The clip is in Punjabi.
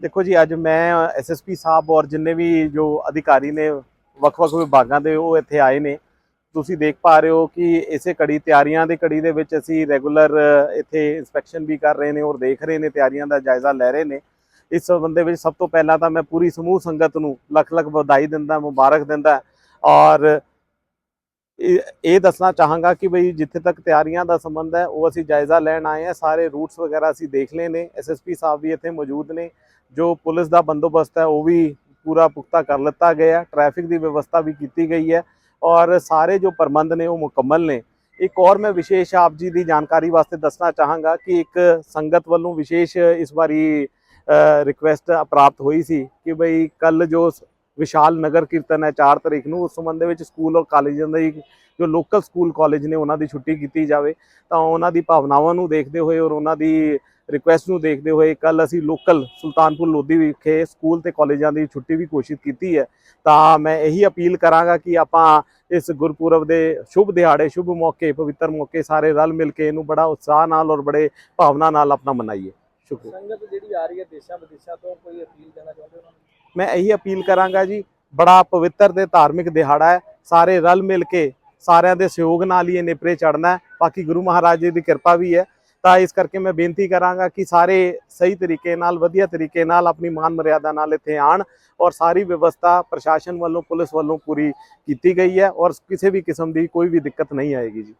ਦੇਖੋ ਜੀ, ਅੱਜ ਮੈਂ ਐਸਐਸਪੀ ਸਾਹਿਬ ਔਰ ਜਿੰਨੇ ਵੀ ਜੋ ਅਧਿਕਾਰੀ ਨੇ, ਵੱਖ-ਵੱਖ ਵਿਭਾਗਾਂ ਦੇ ਉਹ ਇੱਥੇ ਆਏ ਨੇ। ਤੁਸੀਂ ਦੇਖ ਪਾ ਰਹੇ ਹੋ ਕਿ ਇਸੇ ਕੜੀ, ਤਿਆਰੀਆਂ ਦੇ ਕੜੀ ਦੇ ਵਿੱਚ ਅਸੀਂ ਰੈਗੂਲਰ ਇੱਥੇ ਇਨਸਪੈਕਸ਼ਨ ਵੀ ਕਰ ਰਹੇ ਨੇ ਔਰ ਦੇਖ ਰਹੇ ਨੇ, ਤਿਆਰੀਆਂ ਦਾ ਜਾਇਜ਼ਾ ਲੈ ਰਹੇ ਨੇ। ਇਸ ਸੰਬੰਧ ਵਿੱਚ ਸਭ ਤੋਂ ਪਹਿਲਾਂ ਤਾਂ ਮੈਂ ਪੂਰੀ ਸਮੂਹ ਸੰਗਤ ਨੂੰ ਲੱਖ ਲੱਖ ਵਧਾਈ ਦਿੰਦਾ, ਮੁਬਾਰਕ ਦਿੰਦਾ ਔਰ ਇਹ ਇਹ ਦੱਸਣਾ ਚਾਹਾਂਗਾ ਕਿ ਬਈ ਜਿੱਥੇ ਤੱਕ ਤਿਆਰੀਆਂ ਦਾ ਸੰਬੰਧ ਹੈ, ਉਹ ਅਸੀਂ ਜਾਇਜ਼ਾ ਲੈਣ ਆਏ ਹਾਂ। ਸਾਰੇ ਰੂਟਸ ਵਗੈਰਾ ਅਸੀਂ ਦੇਖ ਲਏ ਨੇ। ਐਸਐਸਪੀ ਸਾਹਿਬ ਵੀ ਇੱਥੇ ਮੌਜੂਦ ਨੇ। ਜੋ ਪੁਲਿਸ ਦਾ ਬੰਦੋਬਸਤ ਹੈ, ਉਹ ਵੀ ਪੂਰਾ ਪੁਖਤਾ ਕਰ ਲਿੱਤਾ ਗਿਆ ਟ੍ਰੈਫਿਕ ਦੀ ਵਿਵਸਥਾ ਵੀ ਕੀਤੀ ਗਈ ਹੈ ਔਰ ਸਾਰੇ ਜੋ ਪ੍ਰਬੰਧ ਨੇ, ਉਹ ਮੁਕੰਮਲ ਨੇ। ਇੱਕ ਔਰ ਮੈਂ ਵਿਸ਼ੇਸ਼ ਆਪ ਜੀ ਦੀ ਜਾਣਕਾਰੀ ਵਾਸਤੇ ਦੱਸਣਾ ਚਾਹਾਂਗਾ ਕਿ ਇੱਕ ਸੰਗਤ ਵੱਲੋਂ ਵਿਸ਼ੇਸ਼ ਇਸ ਵਾਰੀ ਰਿਕੁਐਸਟ ਪ੍ਰਾਪਤ ਹੋਈ ਸੀ ਕਿ ਬਈ ਕੱਲ ਜੋ ਸ- ਵਿਸ਼ਾਲ ਨਗਰ ਕੀਰਤਨ ਹੈ 4 ਤਰੀਕ ਨੂੰ। ਉਸ ਸੰਬੰਧ ਦੇ ਵਿੱਚ ਸਕੂਲ ਔਰ ਕਾਲਜਾਂ ਦੇ ਜੋ ਲੋਕਲ ਸਕੂਲ ਕਾਲਜ ਨੇ ਉਹਨਾਂ ਦੀ ਛੁੱਟੀ ਕੀਤੀ ਜਾਵੇ। ਤਾਂ ਉਹਨਾਂ ਦੀ ਭਾਵਨਾਵਾਂ ਨੂੰ ਦੇਖਦੇ ਹੋਏ ਔਰ ਉਹਨਾਂ ਦੀ ਰਿਕੁਐਸਟ ਨੂੰ ਦੇਖਦੇ ਹੋਏ ਕੱਲ ਅਸੀਂ ਲੋਕਲ ਸੁਲਤਾਨਪੁਰ ਲੋਧੀ ਵਿਖੇ ਸਕੂਲ ਤੇ ਕਾਲਜਾਂ ਦੀ ਛੁੱਟੀ ਵੀ ਘੋਸ਼ਿਤ ਕੀਤੀ ਹੈ। ਤਾਂ ਮੈਂ ਇਹੀ ਅਪੀਲ ਕਰਾਂਗਾ ਕਿ ਆਪਾਂ ਇਸ ਗੁਰਪੁਰਬ ਦੇ ਸ਼ੁਭ ਦਿਹਾੜੇ, ਸ਼ੁਭ ਮੌਕੇ, ਪਵਿੱਤਰ ਮੌਕੇ ਸਾਰੇ ਰਲ ਮਿਲ ਕੇ ਇਹਨੂੰ ਬੜਾ ਉਤਸ਼ਾਹ ਨਾਲ ਔਰ ਬੜੇ ਭਾਵਨਾ ਨਾਲ ਆਪਣਾ ਮਨਾਈਏ। ਸ਼ੁਕਰੀਆ। ਸੰਗਤ ਜਿਹੜੀ ਆ ਰਹੀ ਹੈ ਦੇਸ਼ਾਂ ਵਿਦੇਸ਼ਾਂ ਤੋਂ ਕੋਈ ਅਪੀਲ ਦੇਣਾ ਚਾਹੁੰਦੇ ਉਹਨਾਂ ਨੂੰ? ਮੈਂ ਇਹੀ ਅਪੀਲ ਕਰਾਂਗਾ ਜੀ, ਬੜਾ ਪਵਿੱਤਰ ਤੇ ਧਾਰਮਿਕ ਦਿਹਾੜਾ ਹੈ, ਸਾਰੇ ਰਲ ਮਿਲ ਕੇ ਸਾਰਿਆਂ ਦੇ ਸਹਿਯੋਗ ਨਾਲ ਹੀ ਇਹ ਨੇਪਰੇ ਚੜਨਾ ਬਾਕੀ ਗੁਰੂ ਮਹਾਰਾਜ ਜੀ ਦੀ ਕਿਰਪਾ ਵੀ ਹੈ। ਤਾਂ ਇਸ ਕਰਕੇ ਮੈਂ ਬੇਨਤੀ ਕਰਾਂਗਾ ਕਿ ਸਾਰੇ ਸਹੀ ਤਰੀਕੇ ਨਾਲ, ਵਧੀਆ ਤਰੀਕੇ ਨਾਲ ਆਪਣੀ ਮਾਨ ਮਰਿਆਦਾ ਨਾਲ ਇੱਥੇ ਆਣ ਔਰ ਸਾਰੀ ਵਿਵਸਥਾ ਪ੍ਰਸ਼ਾਸਨ ਵੱਲੋਂ, ਪੁਲਿਸ ਵੱਲੋਂ ਪੂਰੀ ਕੀਤੀ ਗਈ ਹੈ ਔਰ ਕਿਸੇ ਵੀ ਕਿਸਮ ਦੀ ਕੋਈ ਵੀ ਦਿੱਕਤ ਨਹੀਂ ਆਏਗੀ ਜੀ।